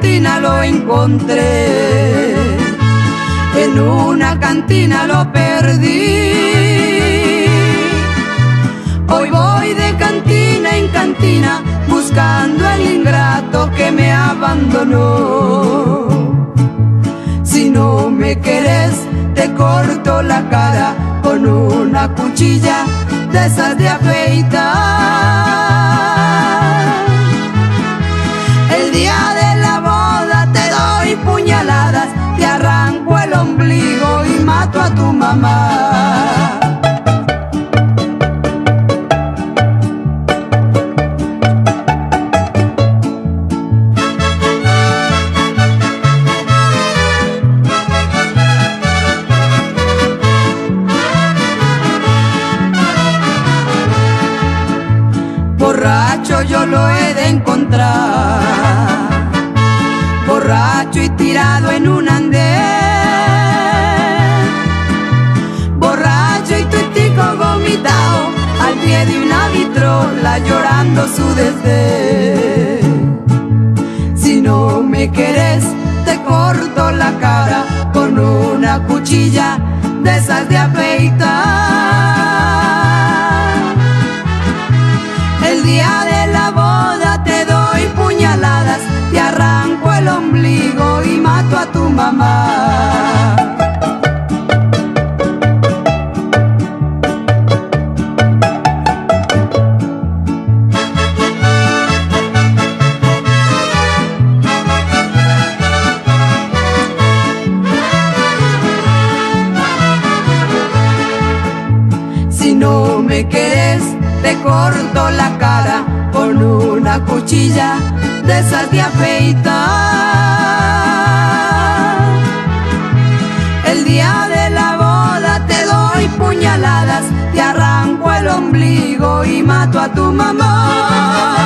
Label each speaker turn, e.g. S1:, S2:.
S1: cantina lo encontré, en una cantina lo perdí. Hoy voy de cantina en cantina buscando al ingrato que me abandonó. Si no me querés, te corto la cara con una cuchilla de esas de afeitar. Borracho yo lo he de encontrar, borracho y tirado en un andén, llorando su desdén. Si no me querés, te corto la cara con una cuchilla de esas de afeitar. El día de la boda te doy puñaladas, te arranco el ombligo y mato a tu mamá. Me querés, te corto la cara con una cuchilla de esas de afeitar. El día de la boda te doy puñaladas, te arranco el ombligo y mato a tu mamá.